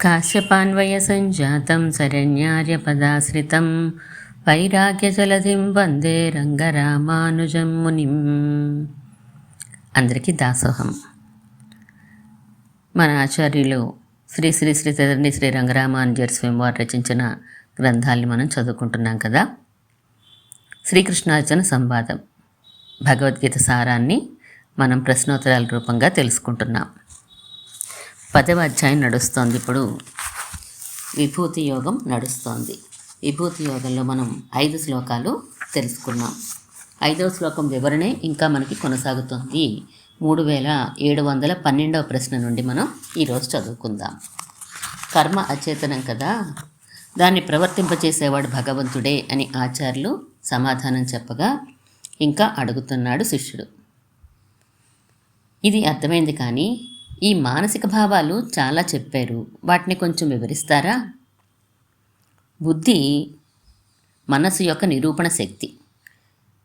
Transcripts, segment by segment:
కాశ్యపాన్వయ సంజాతం శరణ్యార్యపదాశ్రితం వైరాగ్య జలధిం వందే రంగరామానుజం మునిం అందరికీ దాసోహం. మన ఆచార్యులు శ్రీ శ్రీ శ్రీ తదిని శ్రీ రంగరామానుజర్ స్వయంవారు రచించిన గ్రంథాల్ని మనం చదువుకుంటున్నాం కదా? శ్రీకృష్ణార్జున సంవాదం. భగవద్గీత సారాన్ని మనం ప్రశ్నోత్తరాల రూపంగా తెలుసుకుంటున్నాం. పదవ అధ్యాయం నడుస్తోంది. ఇప్పుడు విభూతి యోగం నడుస్తోంది. విభూతి యోగంలో మనం ఐదు శ్లోకాలు తెలుసుకున్నాం. ఐదవ శ్లోకం వివరణే ఇంకా మనకి కొనసాగుతోంది. మూడు వేల ఏడు వందల పన్నెండవ ప్రశ్న నుండి మనం ఈరోజు చదువుకుందాం. కర్మ అచేతనం కదా? దాన్ని ప్రవర్తింపచేసేవాడు భగవంతుడే అని ఆచార్యులు సమాధానం చెప్పగా ఇంకా అడుగుతున్నాడు శిష్యుడు. ఇది అర్థమైంది కానీ ఈ మానసిక భావాలు చాలా చెప్పారు. వాటిని కొంచెం వివరిస్తారా? బుద్ధి మనసు యొక్క నిరూపణ శక్తి.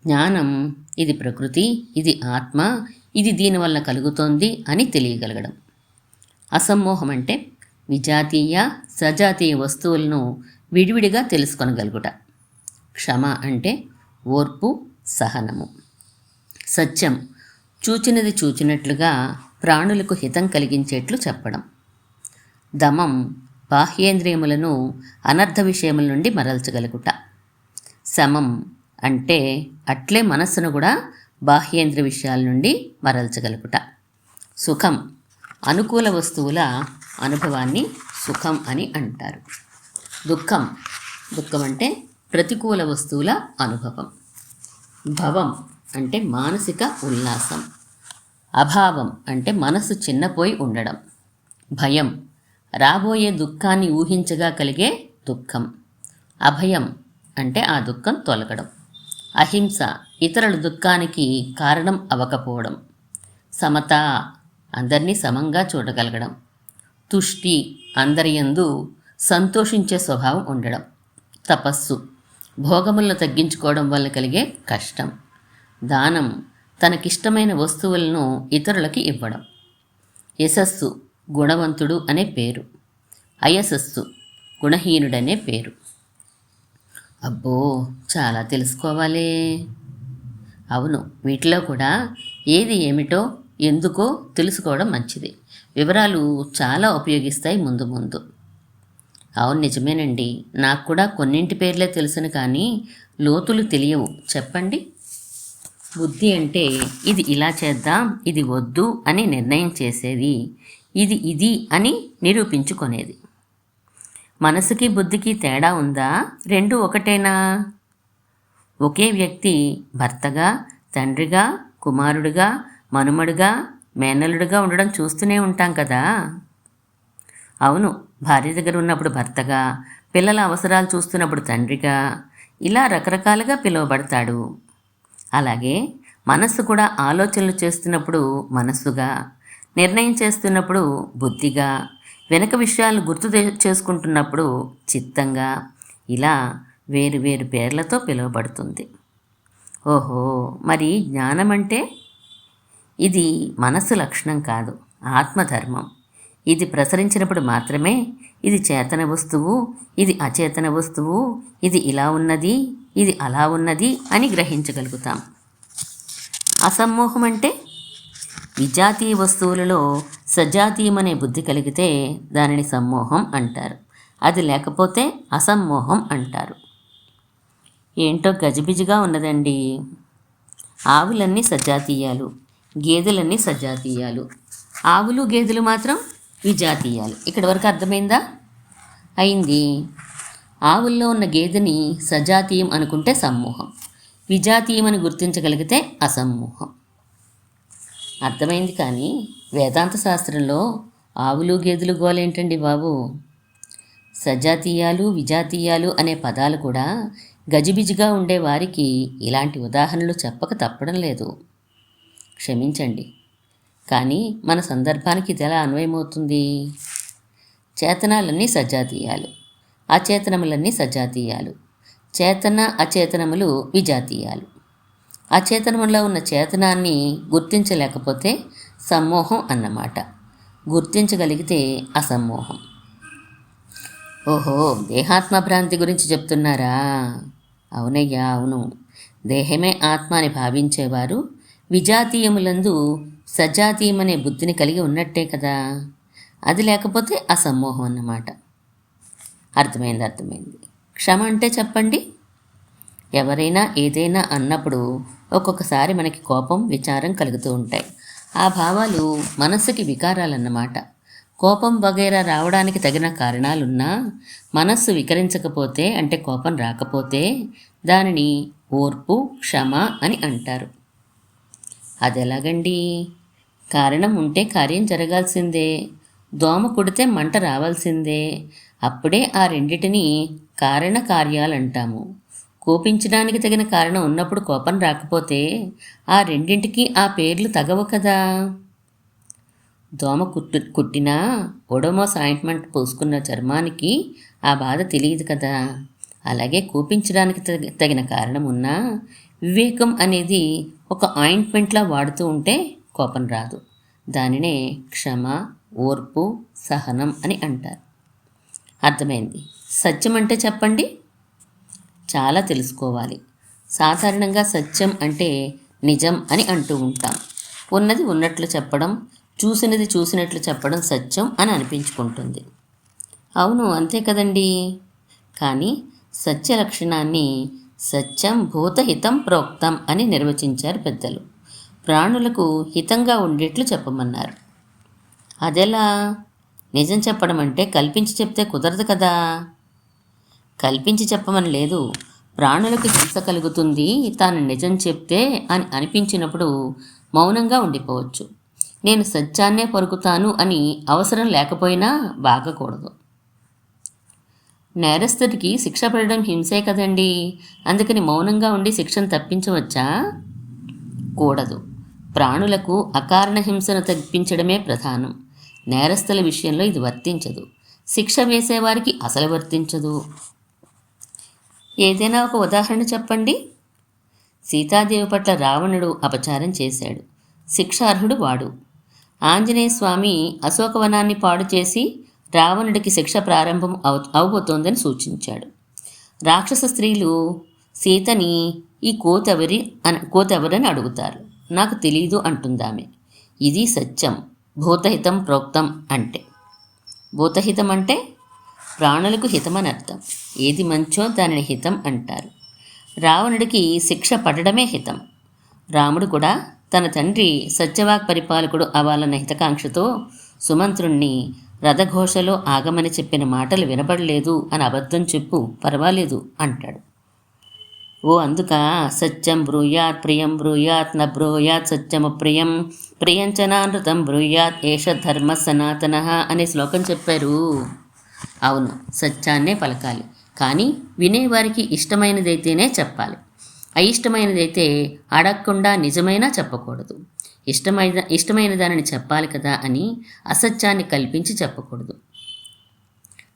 జ్ఞానం ఇది ప్రకృతి ఇది ఆత్మ ఇది దీనివల్ల కలుగుతోంది అని తెలియగలగడం. అసమ్మోహం అంటే విజాతీయ సజాతీయ వస్తువులను విడివిడిగా తెలుసుకొనగలుగుట. క్షమ అంటే ఓర్పు సహనము. సత్యం చూచినది చూచినట్లుగా ప్రాణులకు హితం కలిగించేట్లు చెప్పడం. దమం బాహ్యేంద్రియములను అనర్థ విషయముల నుండి మరల్చగలుగుట. సమం అంటే అట్లే మనస్సును కూడా బాహ్యేంద్రియ విషయాల నుండి మరల్చగలుగుట. సుఖం అనుకూల వస్తువుల అనుభవాన్ని సుఖం అని అంటారు. దుఃఖం దుఃఖం అంటే ప్రతికూల వస్తువుల అనుభవం. భవం అంటే మానసిక ఉల్లాసం. అభావం అంటే మనసు చిన్నపోయి ఉండడం. భయం రాబోయే దుఃఖాన్ని ఊహించగా కలిగే దుఃఖం. అభయం అంటే ఆ దుఃఖం తొలగడం. అహింస ఇతరుల దుఃఖానికి కారణం అవ్వకపోవడం. సమత అందరినీ సమంగా చూడగలగడం. తుష్టి అందరి యందు సంతోషించే స్వభావం ఉండడం. తపస్సు భోగములను తగ్గించుకోవడం వల్ల కలిగే కష్టం. దానం తనకిష్టమైన వస్తువులను ఇతరులకి ఇవ్వడం. యశస్సు గుణవంతుడు అనే పేరు. అయశస్సు గుణహీనుడనే పేరు. అబ్బో చాలా తెలుసుకోవాలే. అవును వీటిలో కూడా ఏది ఏమిటో ఎందుకో తెలుసుకోవడం మంచిది. వివరాలు చాలా ఉపయోగిస్తాయి ముందు ముందు. అవును నిజమేనండి. నాకు కూడా కొన్నింటి పేర్లే తెలుసును కానీ లోతులు తెలియవు. చెప్పండి. బుద్ధి అంటే ఇది ఇలా చేద్దాం ఇది వద్దు అని నిర్ణయం చేసేది. ఇది ఇది అని నిరూపించుకునేది. మనసుకి బుద్ధికి తేడా ఉందా? రెండు ఒకటేనా? ఒకే వ్యక్తి భర్తగా తండ్రిగా కుమారుడిగా మనుమడుగా మేనలుడిగా ఉండడం చూస్తూనే ఉంటాం కదా? అవును భార్య దగ్గర ఉన్నప్పుడు భర్తగా పిల్లల అవసరాలు చూస్తున్నప్పుడు తండ్రిగా ఇలా రకరకాలుగా పిలువబడతాడు. అలాగే మనస్సు కూడా ఆలోచనలు చేస్తున్నప్పుడు మనస్సుగా నిర్ణయం చేస్తున్నప్పుడు బుద్ధిగా వెనక విషయాలు గుర్తు చేసుకుంటున్నప్పుడు చిత్తంగా ఇలా వేరు వేరు పేర్లతో పిలువబడుతుంది. ఓహో! మరి జ్ఞానం అంటే ఇది మనస్సు లక్షణం కాదు ఆత్మధర్మం. ఇది ప్రసరించినప్పుడు మాత్రమే ఇది చేతన వస్తువు ఇది అచేతన వస్తువు ఇది ఇలా ఉన్నది ఇది అలా ఉన్నది అని గ్రహించగలుగుతాం. అసమ్మోహం అంటే విజాతీయ వస్తువులలో సజాతీయమనే బుద్ధి కలిగితే దానిని సమ్మోహం అంటారు. అది లేకపోతే అసమ్మోహం అంటారు. ఏంటో గజిబిజిగా ఉన్నదండి. ఆవులన్నీ సజాతీయాలు గేదెలన్నీ సజాతీయాలు. ఆవులు గేదెలు మాత్రం విజాతీయాలు. ఇక్కడి వరకు అర్థమైందా? అయింది. ఆవుల్లో ఉన్న గేదెని సజాతీయం అనుకుంటే సమ్మోహం. విజాతీయం అని గుర్తించగలిగితే అసమ్మోహం. అర్థమైంది కానీ వేదాంత శాస్త్రంలో ఆవులు గేదెలు గోలేంటండి బాబు? సజాతీయాలు విజాతీయాలు అనే పదాలు కూడా గజిబిజిగా ఉండే వారికి ఇలాంటి ఉదాహరణలు చెప్పక తప్పడం లేదు. క్షమించండి. కానీ మన సందర్భానికి ఇది ఎలా అన్వయమవుతుంది? చేతనాలన్నీ సజాతీయాలు. అచేతనములన్నీ సజాతీయాలు చేతన అచేతనములు విజాతీయాలు. అచేతనములో ఉన్న చేతనాన్ని గుర్తించలేకపోతే సమ్మోహం అన్నమాట. గుర్తించగలిగితే అసమ్మోహం. ఓహో దేహాత్మ భ్రాంతి గురించి చెప్తున్నారా? అవునయ్యా అవును. దేహమే ఆత్మ అని భావించేవారు విజాతీయములందు సజాతీయమనే బుద్ధిని కలిగి ఉన్నట్టే కదా. అది లేకపోతే అసమ్మోహం అన్నమాట. అర్థమైంది అర్థమైంది. క్షమ అంటే చెప్పండి. ఎవరైనా ఏదైనా అన్నప్పుడు ఒక్కొక్కసారి మనకి కోపం విచారం కలుగుతూ ఉంటాయి. ఆ భావాలు మనస్సుకి వికారాలన్నమాట. కోపం వగైరా రావడానికి తగిన కారణాలున్నా మనస్సు వికరించకపోతే అంటే కోపం రాకపోతే దానిని ఓర్పు క్షమ అని అంటారు. అది ఎలాగండి? కారణం ఉంటే కార్యం జరగాల్సిందే. దోమ కుడితే మంట రావాల్సిందే. అప్పుడే ఆ రెండిటిని కారణ కార్యాలంటాము కోపించడానికి తగిన కారణం ఉన్నప్పుడు కోపం రాకపోతే ఆ రెండింటికి ఆ పేర్లు తగవు కదా. దోమ కుట్టు కుట్టినా ఒడోమోస్ ఆయింట్మెంట్ పూసుకున్న చర్మానికి ఆ బాధ తెలియదు కదా. అలాగే కోపించడానికి తగి- తగిన కారణం ఉన్నా వివేకం అనేది ఒక ఆయింట్మెంట్లా వాడుతూ ఉంటే కోపం రాదు. దానినే క్షమ ఓర్పు సహనం అని అంటారు. అర్థమైంది. సత్యం అంటే చెప్పండి? చాలా తెలుసుకోవాలి. సాధారణంగా సత్యం అంటే నిజం అని అంటూ ఉంటాం. ఉన్నది ఉన్నట్లు చెప్పడం చూసినది చూసినట్లు చెప్పడం సత్యం అని అనిపించుకుంటుంది. అవును అంతే కదండి? కానీ సత్య లక్షణాన్ని సత్యం భూతహితం ప్రోక్తం అని నిర్వచించారు పెద్దలు. ప్రాణులకు హితంగా ఉండేట్లు చెప్పమన్నారు. అదెలా? నిజం చెప్పడం అంటే కల్పించి చెప్తే కుదరదు కదా. కల్పించి చెప్పమని లేదు. ప్రాణులకు హింస కలుగుతుంది. తాను నిజం చెప్తే అని అనిపించినప్పుడు మౌనంగా ఉండిపోవచ్చు. నేను సత్యాన్నే పలుకుతాను అని అవసరం లేకపోయినా బాగకూడదు. నేరస్తుడికి శిక్ష పడడం హింసే కదండి. అందుకని మౌనంగా ఉండి శిక్షను తప్పించవచ్చా? కూడదు. ప్రాణులకు అకారణ హింసను తప్పించడమే ప్రధానం. నేరస్తుల విషయంలో ఇది వర్తించదు. శిక్ష వేసేవారికి అసలు వర్తించదు. ఏదైనా ఒక ఉదాహరణ చెప్పండి? సీతాదేవి పట్ల రావణుడు అపచారం చేశాడు. శిక్షార్హుడు వాడు. ఆంజనేయ స్వామి అశోకవనాన్ని పాడు చేసి రావణుడికి శిక్ష ప్రారంభం అవు అవబోతోందని సూచించాడు. రాక్షస స్త్రీలు సీతని ఈ కోతెవరి అని కోతెవరని అడుగుతారు. నాకు తెలీదు అంటుందామె. ఇది సత్యం. భూతహితం ప్రోక్తం అంటే. భూతహితం అంటే ప్రాణులకు హితమని అర్థం. ఏది మంచో దానిని హితం అంటారు. రావణుడికి శిక్ష పడడమే హితం. రాముడు కూడా తన తండ్రి సత్యవాక్ పరిపాలకుడు అవ్వాలన్న హితకాంక్షతో సుమంత్రుణ్ణి రథఘోషలో ఆగమని చెప్పిన మాటలు వినబడలేదు అని అబద్ధం చెప్పు పర్వాలేదు అంటాడు. ఓ అందుక సత్యం బ్రూయాత్ ప్రియం బ్రూయాత్ న బ్రూయాత్ సత్యము ప్రియం ప్రియంచనానృతం బ్రూయాత్ ఏష ధర్మ సనాతన అనే శ్లోకం చెప్పారు. అవును సత్యాన్నే పలకాలి. కానీ వినేవారికి ఇష్టమైనదైతేనే చెప్పాలి. అయిష్టమైనదైతే అడగకుండా నిజమైనా చెప్పకూడదు. ఇష్టమైన ఇష్టమైన దానిని చెప్పాలి కదా అని అసత్యాన్ని కల్పించి చెప్పకూడదు.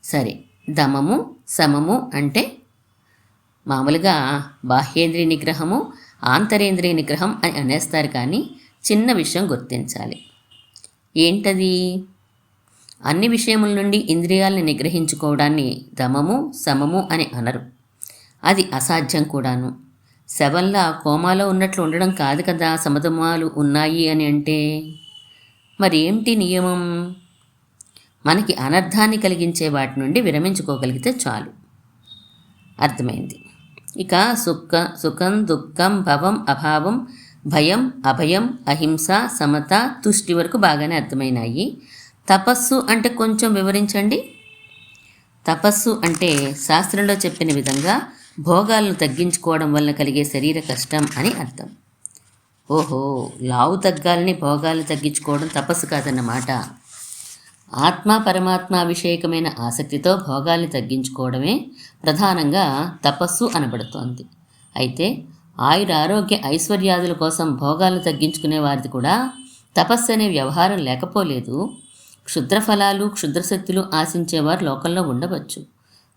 సరే దమము సమము అంటే మామూలుగా బాహ్యేంద్రియ నిగ్రహము ఆంతరేంద్రియ నిగ్రహం అని అనేస్తారు కానీ చిన్న విషయం గుర్తించాలి. ఏంటది? అన్ని విషయముల నుండి ఇంద్రియాలను నిగ్రహించుకోవడాన్ని దమము సమము అని అనరు. అది అసాధ్యం కూడాను. శవంలా కోమాలో ఉన్నట్లు ఉండడం కాదు కదా సమధమాలు ఉన్నాయి అని అంటే? మరి ఏంటి నియమం? మనకి అనర్థాన్ని కలిగించే వాటి నుండి విరమించుకోగలిగితే చాలు. అర్థమైంది. ఇక సుఖ సుఖం దుఃఖం భవం అభావం భయం అభయం అహింస సమత తుష్టి వరకు బాగానే అర్థమైనాయి. తపస్సు అంటే కొంచెం వివరించండి. తపస్సు అంటే శాస్త్రంలో చెప్పిన విధంగా భోగాలను తగ్గించుకోవడం వలన కలిగే శరీర కష్టం అని అర్థం. ఓహో లావు తగ్గాలని భోగాలు తగ్గించుకోవడం తపస్సు కాదన్నమాట. ఆత్మ పరమాత్మ విషయకమైన ఆసక్తితో భోగాల్ని తగ్గించుకోవడమే ప్రధానంగా తపస్సు అనబడుతోంది. అయితే ఆయుర ఆరోగ్య ఐశ్వర్యాదుల కోసం భోగాలు తగ్గించుకునే వారిది కూడా తపస్సు అనే వ్యవహారం లేకపోలేదు. క్షుద్ర ఫలాలు క్షుద్రశక్తులు ఆశించేవారు లోకంలో ఉండవచ్చు.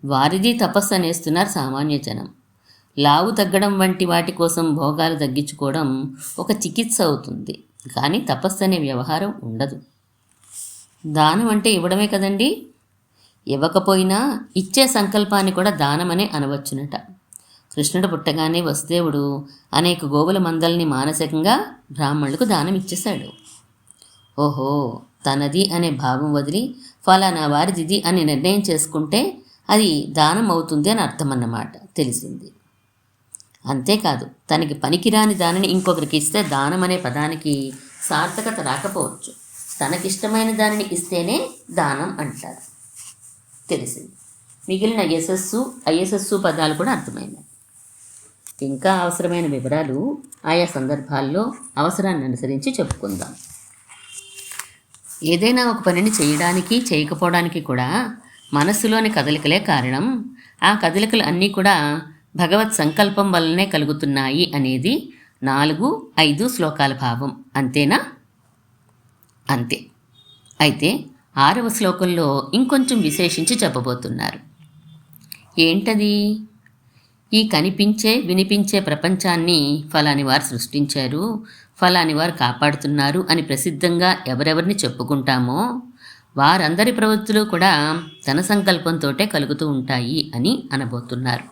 వారిది తపస్సు అనేస్తున్నారు సామాన్య జనం. లావు తగ్గడం వంటి వాటి కోసం భోగాలు తగ్గించుకోవడం ఒక చికిత్స అవుతుంది. కానీ తపస్సు అనే వ్యవహారం ఉండదు. దానం అంటే ఇవ్వడమే కదండి? ఇవ్వకపోయినా ఇచ్చే సంకల్పాన్ని కూడా దానమనే అనవచ్చునట. కృష్ణుడు పుట్టగానే వసుదేవుడు అనేక గోవుల మందల్ని మానసికంగా బ్రాహ్మణులకు దానం ఇచ్చేశాడు ఓహో తనది అనే భావం వదిలి ఫలానా వారిదిది అని నిర్ణయం చేసుకుంటే అది దానం అవుతుంది అని అర్థం అన్నమాట తెలిసింది. అంతేకాదు తనకి పనికిరాని దానిని ఇంకొకరికి ఇస్తే దానం అనే పదానికి సార్థకత రాకపోవచ్చు. తనకిష్టమైన దానిని ఇస్తేనే దానం అంటారు. తెలిసింది. మిగిలిన యశస్సు అయశస్సు పదాలు కూడా అర్థమైనాయి ఇంకా అవసరమైన వివరాలు ఆయా సందర్భాల్లో అవసరాన్ని అనుసరించి చెప్పుకుందాం. ఏదైనా ఒక పనిని చేయడానికి చేయకపోవడానికి కూడా మనస్సులోని కదలికలే కారణం. ఆ కదలికలు అన్నీ కూడా భగవత్ సంకల్పం వల్లనే కలుగుతున్నాయి అనేది నాలుగు ఐదు శ్లోకాల భావం. అంతేనా? అంతే. అయితే ఆరవ శ్లోకంలో ఇంకొంచెం విశేషించి చెప్పబోతున్నారు. ఏంటది? ఈ కనిపించే వినిపించే ప్రపంచాన్ని ఫలాని వారు సృష్టించారు ఫలాని వారు కాపాడుతున్నారు అని ప్రసిద్ధంగా ఎవరెవరిని చెప్పుకుంటామో వారందరి ప్రవృత్తులు కూడా తన సంకల్పంతోటే కలుగుతూ ఉంటాయి అని అనబోతున్నారు.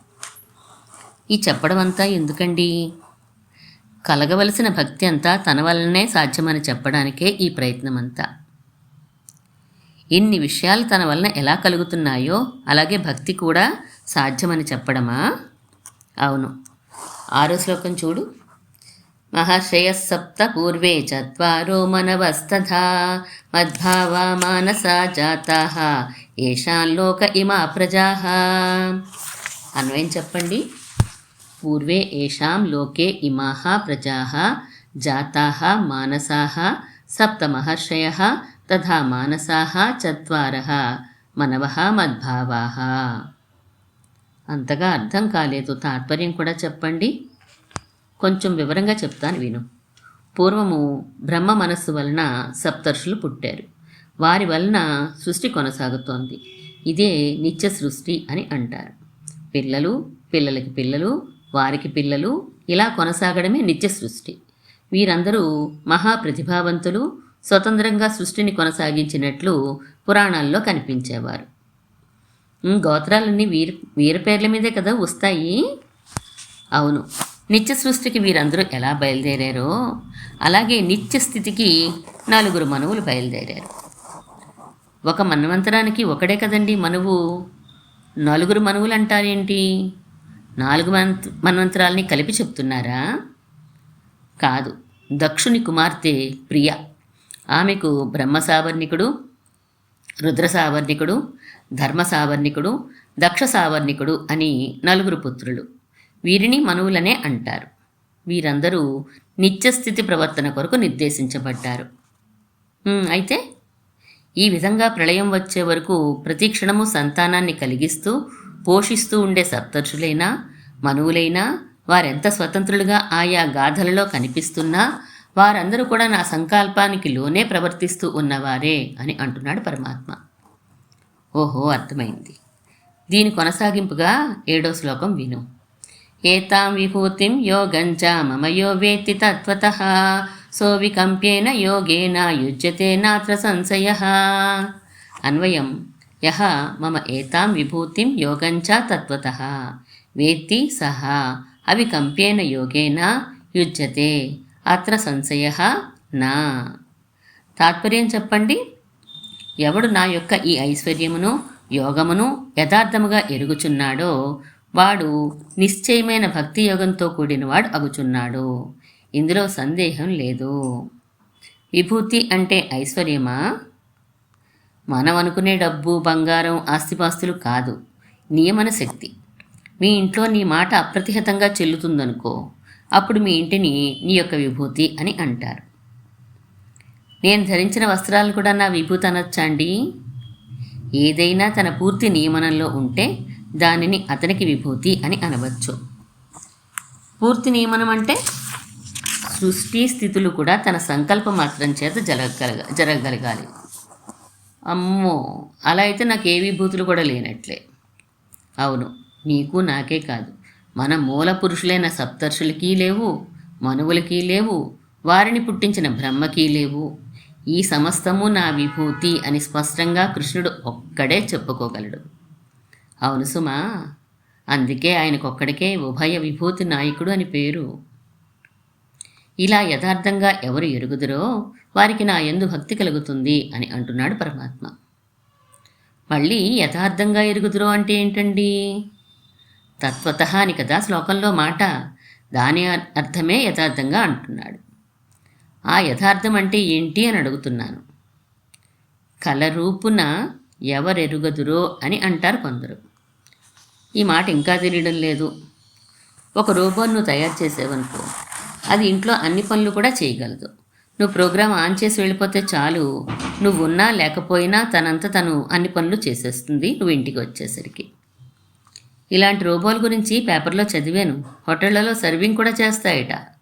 ఈ చెప్పడం అంతా ఎందుకండి? కలగవలసిన భక్తి అంతా తన వల్లనే సాధ్యమని చెప్పడానికే ఈ ప్రయత్నం అంతా ఇన్ని విషయాలు తన వలన ఎలా కలుగుతున్నాయో అలాగే భక్తి కూడా సాధ్యమని చెప్పడమా? అవును. ఆరో శ్లోకం చూడు. మహర్షయసప్త పూర్వే చరో మనవస్తథా మద్భావా మానసా జాతా ఏషాన్ లోక ఇమా ప్రజా. అన్వయం చెప్పండి. పూర్వే ఏషాం లోకే ఇమాః ప్రజాः జాతాः సప్త సప్తమహర్షయः తథా మానసాः చత్వారः మనవः మద్భావాः. అంతగా అర్థం కాలేదు. తాత్పర్యం కూడా చెప్పండి. కొంచెం వివరంగా చెప్తాను విను. పూర్వము బ్రహ్మ మనస్సు వలన సప్తర్షులు పుట్టారు. వారి వలన సృష్టి కొనసాగుతోంది. ఇదే నిత్య సృష్టి అని అంటారు. పిల్లలు పిల్లలకి పిల్లలు వారికి పిల్లలు ఇలా కొనసాగడమే నిత్య సృష్టి. వీరందరూ మహాప్రతిభావంతులు స్వతంత్రంగా సృష్టిని కొనసాగించినట్లు పురాణాల్లో కనిపించేవారు. గోత్రాలన్నీ వీరి వీరి పేర్ల మీదే కదా వస్తాయి. అవును. నిత్య సృష్టికి వీరందరూ ఎలా బయలుదేరారో అలాగే నిత్య స్థితికి నలుగురు మనువులు బయలుదేరారు. ఒక మన్వంతరానికి ఒకడే కదండి మనువు. నలుగురు మనువులు అంటారేంటి? నాలుగు మన్ మన్వంతరాల్ని కలిపి చెప్తున్నారా? కాదు. దక్షుని కుమార్తె ప్రియ. ఆమెకు బ్రహ్మ సావర్ణికుడు రుద్ర సావర్ణికుడు ధర్మ సావర్ణికుడు దక్ష సావర్ణికుడు అని నలుగురు పుత్రులు. వీరిని మనువులనే అంటారు. వీరందరూ నిత్యస్థితి ప్రవర్తన కొరకు నిర్దేశించబడ్డారు. అయితే ఈ విధంగా ప్రళయం వచ్చే వరకు ప్రతిక్షణము సంతానాన్ని కలిగిస్తూ పోషిస్తూ ఉండే సప్తర్షులైనా మనువులైనా వారెంత స్వతంత్రులుగా ఆయా గాథలలో కనిపిస్తున్నా వారందరూ కూడా నా సంకల్పానికి లోనే ప్రవర్తిస్తూ ఉన్నవారే అని అంటున్నాడు పరమాత్మ. ఓహో అర్థమైంది. దీని కొనసాగింపుగా ఏడో శ్లోకం విను. ఏతాం విభూతిం యోగంచ మమ యో వేత్తి తత్వత సోవికంప్యేన యోగేన యుజ్యతే నాత్ర సంశయ. అన్వయం యహ మమ ఏతాం విభూతిం యోగంచ తత్వత వేత్తి సహ అవికంప్యేన యోగేన యుజ్యతే అత్ర సంశయ నా. తాత్పర్యం చెప్పండి? ఎవడు నా యొక్క ఈ ఐశ్వర్యమును యోగమును యథార్థముగా ఎరుగుచున్నాడో వాడు నిశ్చయమైన భక్తి యోగంతో కూడినవాడు అగుచున్నాడు. ఇందులో సందేహం లేదు. విభూతి అంటే ఐశ్వర్యమా? మనం అనుకునే డబ్బు బంగారం ఆస్తిపాస్తులు కాదు. నియమన శక్తి. మీ ఇంట్లో నీ మాట అప్రతిహతంగా చెల్లుతుందనుకో అప్పుడు మీ ఇంటిని నీ యొక్క విభూతి అని అంటారు. నేను ధరించిన వస్త్రాలు కూడా నా విభూతి అనొచ్చా ఏదైనా తన పూర్తి నియమనంలో ఉంటే దానిని అతనికి విభూతి అని అనవచ్చు. పూర్తి నియమనం అంటే సృష్టి స్థితులు కూడా తన సంకల్ప మాత్రం చేత జరగగలగ జరగగలగాలి. అమ్మో! అలా అయితే నాకు ఏ విభూతులు కూడా లేనట్లే. అవును నీకు నాకే కాదు. మన మూల పురుషులైన సప్తర్షులకి లేవు మనువులకి లేవు వారిని పుట్టించిన బ్రహ్మకి లేవు. ఈ సమస్తము నా విభూతి అని స్పష్టంగా కృష్ణుడు ఒక్కడే చెప్పుకోగలడు. అవును సుమా అందుకే ఆయనకొక్కడికే ఉభయ విభూతి నాయకుడు అని పేరు. ఇలా యథార్థంగా ఎవరు ఎరుగుదరో వారికి నా ఎందు భక్తి కలుగుతుంది అని అంటున్నాడు పరమాత్మ. మళ్ళీ యథార్థంగా ఎరుగుదురో అంటే ఏంటండి? తత్వత అని కదా శ్లోకంలో మాట దాని అర్థమే యథార్థంగా అంటున్నాడు. ఆ యథార్థం అంటే ఏంటి అని అడుగుతున్నాను. కలరూపున ఎవరెరుగదురో అని అంటారు కొందరు. ఈ మాట ఇంకా తెలియడం లేదు. ఒక రోబోను నువ్వు తయారు చేసేవనుకో అది ఇంట్లో అన్ని పనులు కూడా చేయగలదు. నువ్వు ప్రోగ్రామ్ ఆన్ చేసి వెళ్ళిపోతే చాలు. నువ్వు ఉన్నా లేకపోయినా తనంత తను అన్ని పనులు చేసేస్తుంది నువ్వు ఇంటికి వచ్చేసరికి. ఇలాంటి రోబోల గురించి పేపర్లో చదివాను. హోటళ్ళలో సర్వింగ్ కూడా చేస్తాయట.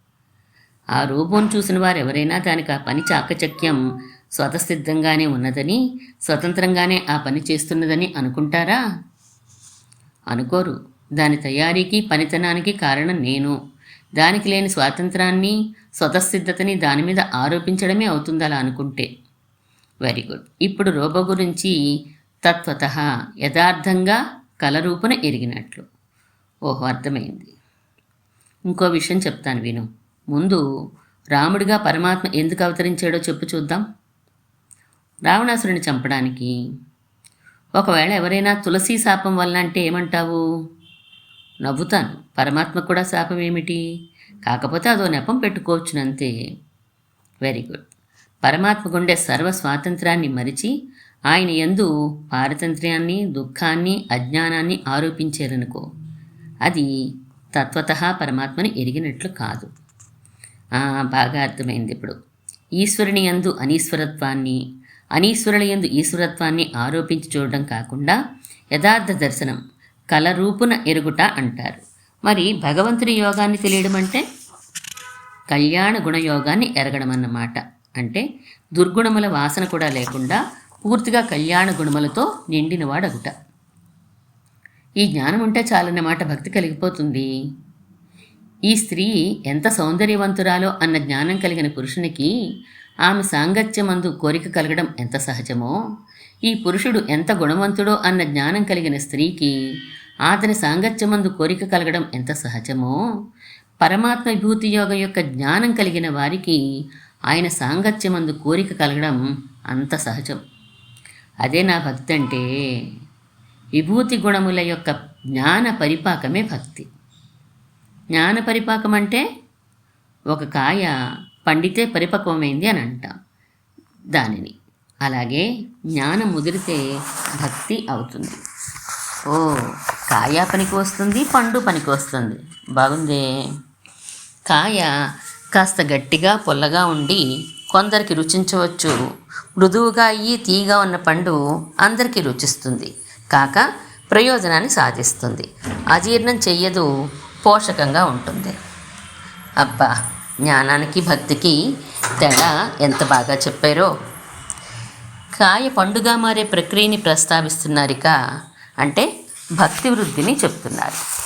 ఆ రూపం చూసిన వారు ఎవరైనా దానికి ఆ పని చాకచక్యం స్వతసిద్ధంగానే ఉన్నదని స్వతంత్రంగానే ఆ పని చేస్తున్నదని అనుకుంటారా? అనుకోరు. దాని తయారీకి పనితనానికి కారణం నేను. దానికి లేని స్వాతంత్రాన్ని స్వతసిద్ధతని దాని మీద ఆరోపించడమే అవుతుంది అలా అనుకుంటే. Very good. ఇప్పుడు రోబో గురించి తత్వత యథార్థంగా కలరూపున ఎరిగినట్లు. ఓహో అర్థమైంది. ఇంకో విషయం చెప్తాను విను. ముందు రాముడిగా పరమాత్మ ఎందుకు అవతరించాడో చెప్పు చూద్దాం. రావణాసురుని చంపడానికి ఒకవేళ ఎవరైనా తులసి శాపం వల్ల అంటే ఏమంటావు? నవ్వుతాను. పరమాత్మ కూడా శాపం ఏమిటి? కాకపోతే అదో నెపం పెట్టుకోవచ్చునంతే. Very good. పరమాత్మ గుండె సర్వ స్వాతంత్రాన్ని మరిచి ఆయన ఎందు పారతంత్ర్యాన్ని దుఃఖాన్ని అజ్ఞానాన్ని ఆరోపించారనుకో అది తత్వత పరమాత్మని ఎరిగినట్లు కాదు. బాగా అర్థమైంది ఇప్పుడు. ఈశ్వరుని యందు అనీశ్వరత్వాన్ని అనీశ్వరుల యందు ఈశ్వరత్వాన్ని ఆరోపించి చూడడం కాకుండా యథార్థ దర్శనం కలరూపున ఎరుగుట అంటారు. మరి భగవంతుని యోగాన్ని తెలియడం అంటే? కళ్యాణ గుణయోగాన్ని ఎరగడం అన్నమాట అంటే దుర్గుణముల వాసన కూడా లేకుండా పూర్తిగా కళ్యాణ గుణములతో నిండినవాడగుట. ఈ జ్ఞానం ఉంటే చాలన్నమాట భక్తి కలిగిపోతుంది. ఈ స్త్రీ ఎంత సౌందర్యవంతురాలో అన్న జ్ఞానం కలిగిన పురుషునికి ఆమె సాంగత్యమందు కోరిక కలగడం ఎంత సహజమో ఈ పురుషుడు ఎంత గుణవంతుడో అన్న జ్ఞానం కలిగిన స్త్రీకి అతని సాంగత్యమందు కోరిక కలగడం ఎంత సహజమో పరమాత్మ విభూతి యోగం యొక్క జ్ఞానం కలిగిన వారికి ఆయన సాంగత్యమందు కోరిక కలగడం అంత సహజం. అదే నా భక్తి అంటే విభూతి గుణముల యొక్క జ్ఞాన పరిపాకమే భక్తి. జ్ఞాన పరిపాకం అంటే ఒక కాయ పండితే పరిపక్వమైంది అని అంటాం దానిని. అలాగే జ్ఞానం ముదిరితే భక్తి అవుతుంది. ఓ కాయ పనికి వస్తుంది పండు పనికి వస్తుంది. బాగుందే. కాయ కాస్త గట్టిగా పొల్లగా ఉండి కొందరికి రుచించవచ్చు. మృదువుగా అయ్యి తీగా ఉన్న పండు అందరికీ రుచిస్తుంది. కాక ప్రయోజనాన్ని సాధిస్తుంది. అజీర్ణం చెయ్యదు. పోషకంగా ఉంటుంది. అబ్బా జ్ఞానానికి భక్తికి తేడా ఎంత బాగా చెప్పారో. కాయ పండుగా మారే ప్రక్రియని ప్రస్తావిస్తున్నారిక అంటే భక్తి వృద్ధిని చెప్తున్నారు.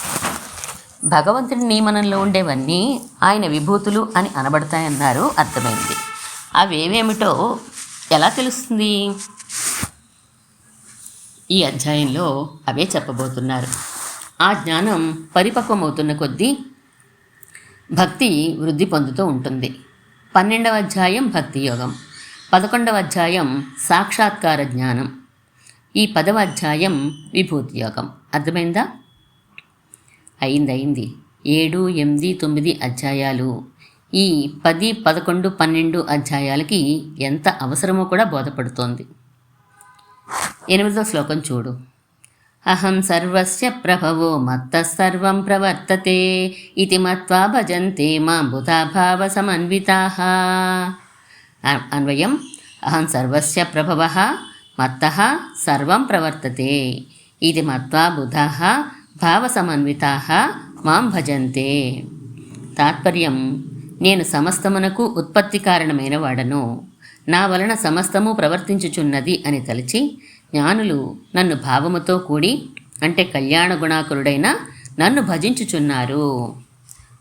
భగవంతుని నియమనంలో ఉండేవన్నీ ఆయన విభూతులు అని అనబడతాయన్నారు అర్థమైంది. అవేవేమిటో ఎలా తెలుస్తుంది? ఈ అధ్యాయంలో అవే చెప్పబోతున్నారు. ఆ జ్ఞానం పరిపక్వమవుతున్న కొద్దీ భక్తి వృద్ధి పొందుతూ ఉంటుంది. పన్నెండవ అధ్యాయం భక్తి యోగం. పదకొండవ అధ్యాయం సాక్షాత్కార జ్ఞానం. ఈ పదవ అధ్యాయం విభూతి యోగం. అర్థమైందా? అయింది అయింది. ఏడు ఎనిమిది తొమ్మిది అధ్యాయాలు. ఈ పది పదకొండు పన్నెండు అధ్యాయాలకి ఎంత అవసరమో కూడా బోధపడుతోంది. ఎనిమిదో శ్లోకం చూడు. అహం సర్వస్య ప్రభవో మత్త సర్వం ప్రవర్తతే ఇది మత్వా భజంతే మాం బుధాభావ సమన్వితా అన్వయం. అహం సర్వస్య ప్రభవ మత్త సర్వం ప్రవర్తతే ఇది మత్వా బుధాः భావసమన్వితాः మాం భజంతే. తాత్పర్యం. నేను సమస్తమునకు ఉత్పత్తి కారణమైన వాడను. నా వలన సమస్తము ప్రవర్తించుచున్నది అని తలచి జ్ఞానులు నన్ను భావముతో కూడి అంటే కళ్యాణ గుణాకురుడైన నన్ను భజించుచున్నారు.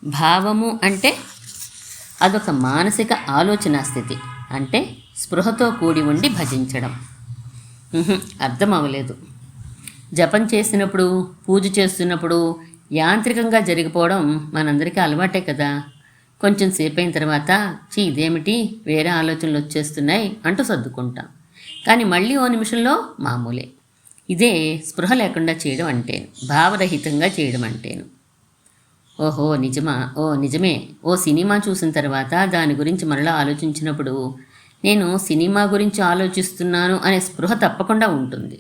భావము అంటే అదొక మానసిక ఆలోచన స్థితి అంటే స్పృహతో కూడి ఉండి భజించడం. అర్థం అవ్వలేదు జపం చేసినప్పుడు పూజ చేస్తున్నప్పుడు యాంత్రికంగా జరిగిపోవడం మనందరికీ అలవాటే కదా. కొంచెం సేపు అయిన తర్వాత చీ ఇదేమిటి? వేరే ఆలోచనలు వచ్చేస్తున్నాయి అంటూ సర్దుకుంటాం. కానీ మళ్ళీ ఓ నిమిషంలో మామూలే. ఇదే స్పృహ లేకుండా చేయడం అంటేను భావరహితంగా చేయడం అంటేను. ఓహో నిజమా? ఓ నిజమే. ఓ సినిమా చూసిన తర్వాత దాని గురించి మరలా ఆలోచించినప్పుడు నేను సినిమా గురించి ఆలోచిస్తున్నాను అనే స్పృహ తప్పకుండా ఉంటుంది.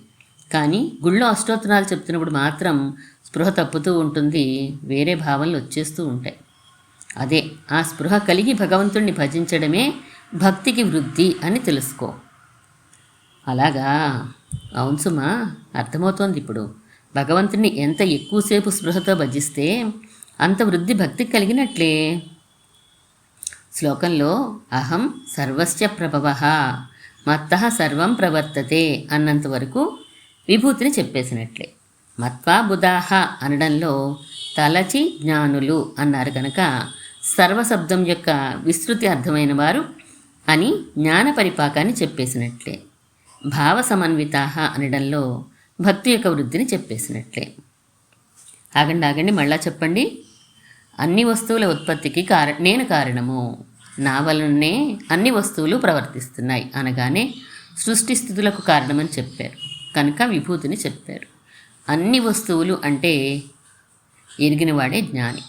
కానీ గుళ్ళో అష్టోత్తరాలు చెప్తున్నప్పుడు మాత్రం స్పృహ తప్పుతూ ఉంటుంది వేరే భావనలు వచ్చేస్తూ ఉంటాయి. అదే ఆ స్పృహ కలిగి భగవంతుణ్ణి భజించడమే భక్తికి వృద్ధి అని తెలుసుకో. అలాగా? అవును సుమా అర్థమవుతోంది ఇప్పుడు. భగవంతుని ఎంత ఎక్కువసేపు స్పృహతో భజిస్తే అంత వృద్ధి భక్తి కలిగినట్లే. శ్లోకంలో అహం సర్వస్య ప్రభవ మత్త సర్వం ప్రవర్తతే అన్నంత వరకు విభూతిని చెప్పేసినట్లే. మత్వా బుధాహ అనడంలో తలచి జ్ఞానులు అన్నారు కనుక సర్వశబ్దం యొక్క విస్తృతి అర్థమైన వారు అని జ్ఞాన పరిపాకాన్ని చెప్పేసినట్లే. భావ సమన్వితాహ అనడంలో భక్తి యొక్క వృద్ధిని చెప్పేసినట్లే. ఆగండి ఆగండి మళ్ళా చెప్పండి. అన్ని వస్తువుల ఉత్పత్తికి కార నేను కారణము. నా వలననే అన్ని వస్తువులు ప్రవర్తిస్తున్నాయి అనగానే సృష్టి స్థితులకు కారణమని చెప్పారు. కనుక విభూతిని చెప్పారు. అన్ని వస్తువులు అంటే ఎరిగినవాడే జ్ఞాని.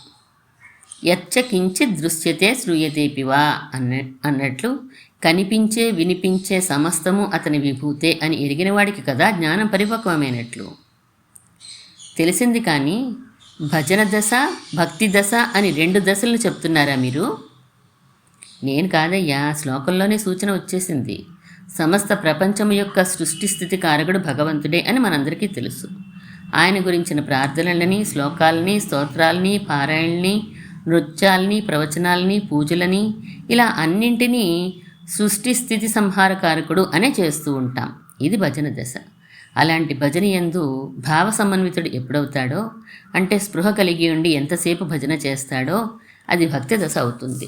యచ్చ కించిత్ దృశ్యతే శ్రూయతేపివా అన్న అన్నట్లు కనిపించే వినిపించే సమస్తము అతని విభూతే అని ఎరిగినవాడికి కదా జ్ఞానం పరిపక్వమైనట్లు. తెలిసింది కానీ భజన దశ భక్తి దశ అని రెండు దశలను చెప్తున్నారా మీరు? నేను కాదయ్యా శ్లోకంలోనే సూచన వచ్చేసింది. సమస్త ప్రపంచం యొక్క సృష్టి స్థితి కారకుడు భగవంతుడే అని మనందరికీ తెలుసు. ఆయన గురించిన ప్రార్థనలని శ్లోకాలని స్తోత్రాలని పారాయణని నృత్యాలని ప్రవచనాలని పూజలని ఇలా అన్నింటినీ సృష్టి స్థితి సంహారకారకుడు అనే చేస్తూ ఉంటాం. ఇది భజన దశ. అలాంటి భజన యందు భావ సమన్వితుడు ఎప్పుడవుతాడో అంటే స్పృహ కలిగి ఉండి ఎంతసేపు భజన చేస్తాడో అది భక్తి దశ అవుతుంది.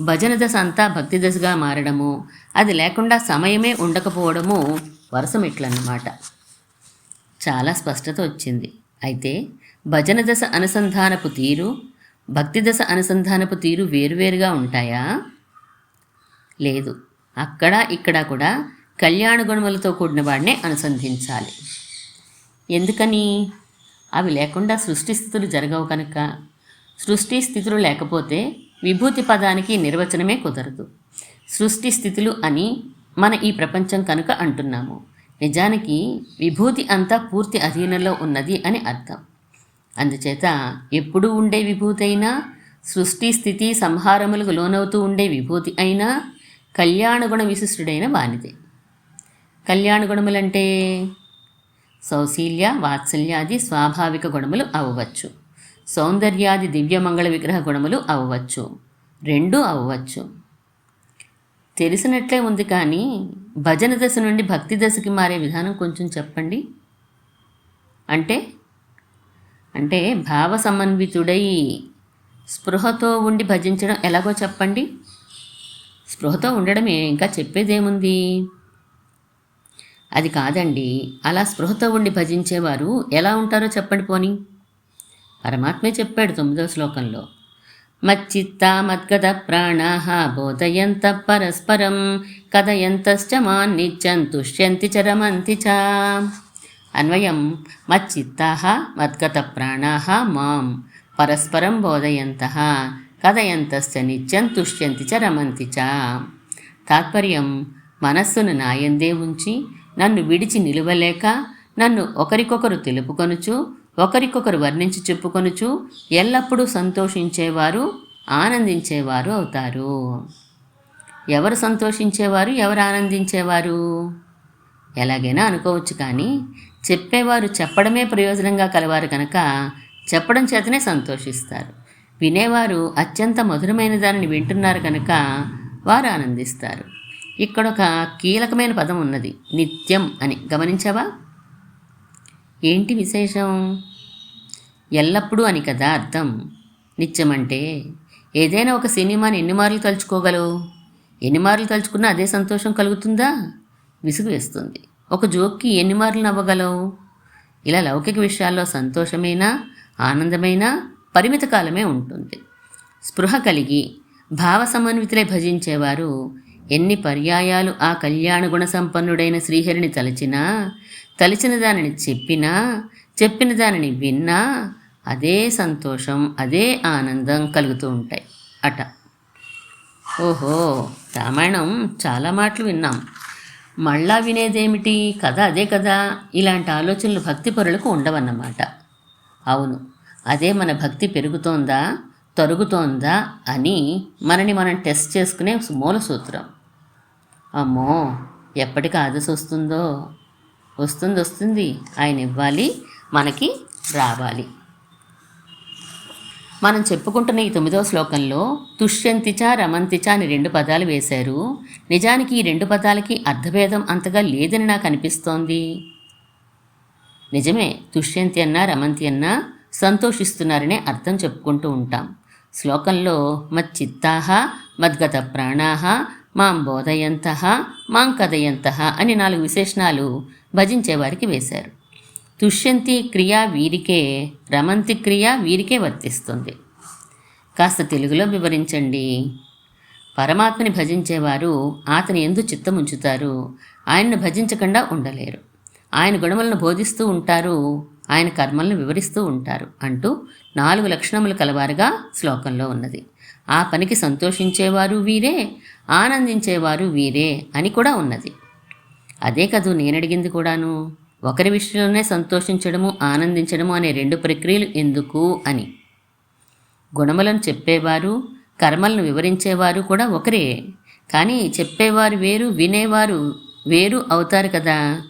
భజన దశ అంతా భక్తి దశగా మారడము అది లేకుండా సమయమే ఉండకపోవడము వరసమెట్లన్నమాట చాలా స్పష్టత వచ్చింది. అయితే భజన దశ అనుసంధానపు తీరు భక్తి దశ అనుసంధానపు తీరు వేరువేరుగా ఉంటాయా? లేదు. అక్కడ ఇక్కడ కూడా కళ్యాణ గుణములతో కూడిన వాడినే అనుసంధించాలి. ఎందుకని? అవి లేకుండా సృష్టి స్థితులు జరగవు కనుక. సృష్టి స్థితులు లేకపోతే విభూతి పదానికి నిర్వచనమే కుదరదు. సృష్టి స్థితులు అని మన ఈ ప్రపంచం కనుక అంటున్నాము. నిజానికి విభూతి అంతా పూర్తి అధీనంలో ఉన్నది అని అర్థం. అందుచేత ఎప్పుడు ఉండే విభూతి అయినా సృష్టి స్థితి సంహారములకు లోనవుతూ ఉండే విభూతి అయినా కళ్యాణగుణ విశిష్టుడైన వానిదే. కళ్యాణగుణములంటే సౌశీల్య వాత్సల్యాది స్వాభావిక గుణములు అవ్వచ్చు సౌందర్యాది దివ్యమంగళ విగ్రహ గుణములు అవ్వచ్చు రెండూ అవ్వచ్చు తెలిసినట్లే ఉంది కానీ భజన దశ నుండి భక్తి దశకి మారే విధానం కొంచెం చెప్పండి. అంటే అంటే భావ సమన్వితుడై స్పృహతో ఉండి భజించడం ఎలాగో చెప్పండి. స్పృహతో ఉండడమే ఇంకా చెప్పేదేముంది? అది కాదండి. అలా స్పృహతో ఉండి భజించేవారు ఎలా ఉంటారో చెప్పండి పోని. పరమాత్మే చెప్పాడు తొమ్మిదవ శ్లోకంలో. మచ్చిత్తా మద్గత ప్రాణాః బోధయంత పరస్పరం కథయంతశ్చ మాన్ తుష్యంతి చ రమంతి చ. అన్వయం మచ్చిత్తాః మద్గత ప్రాణాః మాం పరస్పరం బోధయంత కథయంతశ్చ నిత్యం తుష్యంతి చ రమంతి చ. తాత్పర్యం మనస్సును నాయందే ఉంచి నన్ను విడిచి నిలువలేక నన్ను ఒకరికొకరు తెలుపుకొనుచు ఒకరికొకరు వర్ణించి చెప్పుకొనుచు ఎల్లప్పుడూ సంతోషించేవారు ఆనందించేవారు అవుతారు. ఎవరు సంతోషించేవారు ఎవరు ఆనందించేవారు? ఎలాగైనా అనుకోవచ్చు కానీ చెప్పేవారు చెప్పడమే ప్రయోజనంగా కలవారు కనుక చెప్పడం చేతనే సంతోషిస్తారు. వినేవారు అత్యంత మధురమైన దానిని వింటున్నారు కనుక వారు ఆనందిస్తారు. ఇక్కడ ఒక కీలకమైన పదం ఉన్నది. నిత్యం అని. గమనించావా? ఏంటి విశేషం? ఎల్లప్పుడూ అని కదా అర్థం. నిత్యం అంటే ఏదైనా ఒక సినిమాని ఎన్ని మార్లు తలుచుకోగలవు? ఎన్ని మార్లు తలుచుకున్నా అదే సంతోషం కలుగుతుందా? విసుగు వేస్తుంది. ఒక జోక్కి ఎన్ని మార్లు నవ్వగలవు? ఇలా లౌకిక విషయాల్లో సంతోషమైనా? ఆనందమైనా? పరిమిత కాలమే ఉంటుంది. స్పృహ కలిగి భావ సమన్వితులే భజించేవారు ఎన్ని పర్యాయాలు ఆ కళ్యాణ గుణ సంపన్నుడైన శ్రీహరిని తలచినా తలిచిన దానిని చెప్పినా చెప్పిన దానిని విన్నా అదే సంతోషం అదే ఆనందం కలుగుతూ ఉంటాయి. అట. ఓహో! రామాయణం చాలా మాటలు విన్నాం. మళ్ళా వినేదేమిటి? కథ అదే కదా? ఇలాంటి ఆలోచనలు భక్తి పరులకు ఉండవన్నమాట. అవును. అదే మన భక్తి పెరుగుతోందా తరుగుతోందా అని మనని మనం టెస్ట్ చేసుకునే మూల సూత్రం. అమ్మో ఎప్పటికి ఆదశ వస్తుందో? వస్తుంది వస్తుంది. ఆయన ఇవ్వాలి మనకి రావాలి. మనం చెప్పుకుంటున్న ఈ తొమ్మిదవ శ్లోకంలో తుష్యంతిచ రమంతిచ అని రెండు పదాలు వేశారు. నిజానికి ఈ రెండు పదాలకి అర్థభేదం అంతగా లేదని నాకు అనిపిస్తోంది. నిజమే తుష్యంతి అన్నా రమంతి అన్నా సంతోషిస్తున్నారనే అర్థం చెప్పుకుంటూ ఉంటాం. శ్లోకంలో మచ్చిత్తాహ మద్గత ప్రాణాహ మాం బోధయంత మాం కథయంత అని నాలుగు విశేషణాలు భజించేవారికి వేశారు. తుష్యంతి క్రియ వీరికే రమంతి క్రియ వీరికే వర్తిస్తుంది. కాస్త తెలుగులో వివరించండి. పరమాత్మని భజించేవారు అతని ఎందు చిత్తముంచుతారు. ఆయన్ను భజించకుండా ఉండలేరు. ఆయన గుణములను బోధిస్తూ ఉంటారు. ఆయన కర్మలను వివరిస్తూ ఉంటారు అంటూ నాలుగు లక్షణములు కలవారుగా శ్లోకంలో ఉన్నది. ఆ పనికి సంతోషించేవారు వీరే ఆనందించేవారు వీరే అని కూడా ఉన్నది. అదే కదూ నేనడిగింది కూడాను. ఒకరి విషయంలోనే సంతోషించడము ఆనందించడము అనే రెండు ప్రక్రియలు ఎందుకు అని. గుణములను చెప్పేవారు కర్మలను వివరించేవారు కూడా ఒకరే. కానీ చెప్పేవారు వేరు వినేవారు వేరు అవుతారు కదా.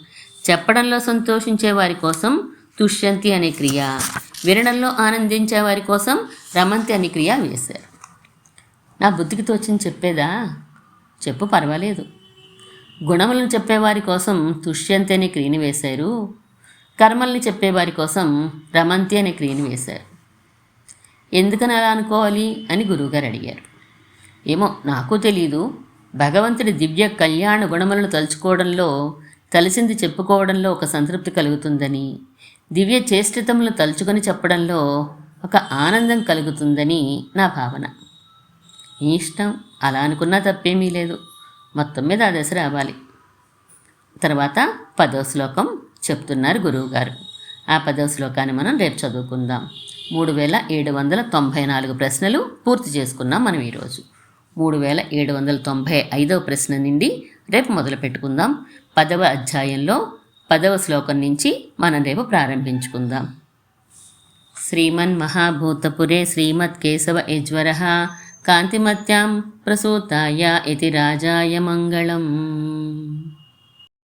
చెప్పడంలో సంతోషించేవారి కోసం తుష్యంతి అనే క్రియ. వినడంలో ఆనందించే వారి కోసం రమంతి అనే క్రియ వేశారు. నా బుద్ధికి తోచింది చెప్పేదా? చెప్పు పర్వాలేదు. గుణములను చెప్పేవారి కోసం తుష్యంతి అనే క్రియని వేశారు. కర్మల్ని చెప్పేవారి కోసం రమంతి అనే క్రియని వేశారు. ఎందుకని అలా అనుకోవాలి అని గురువుగారు అడిగారు. ఏమో నాకు తెలీదు. భగవంతుడి దివ్య కళ్యాణ గుణములను తలుచుకోవడంలో కలిసింది చెప్పుకోవడంలో ఒక సంతృప్తి కలుగుతుందని. దివ్య చేష్టితములు తలుచుకొని చెప్పడంలో ఒక ఆనందం కలుగుతుందని నా భావన. నీ ఇష్టం అలా అనుకున్నా తప్పేమీ లేదు. మొత్తం మీద ఆ దశ రావాలి. తర్వాత పదో శ్లోకం చెప్తున్నారు గురువుగారు. ఆ పదో శ్లోకాన్ని మనం రేపు చదువుకుందాం. మూడు వేల ఏడు వందల తొంభై నాలుగు ప్రశ్నలు పూర్తి చేసుకున్నాం మనం ఈరోజు మూడు వేల ఏడు వందల తొంభై ఐదవ ప్రశ్న నుండి రేపు మొదలు పెట్టుకుందాం పదవ అధ్యాయంలో పదవ శ్లోకం నుంచి మనం రేపు ప్రారంభించుకుందాం. శ్రీమన్ మహాభూతపురే శ్రీమత్ కేశవ యజ్వర కాంతిమత్యాం ప్రసూతాయ ఇది రాజాయ మంగళం.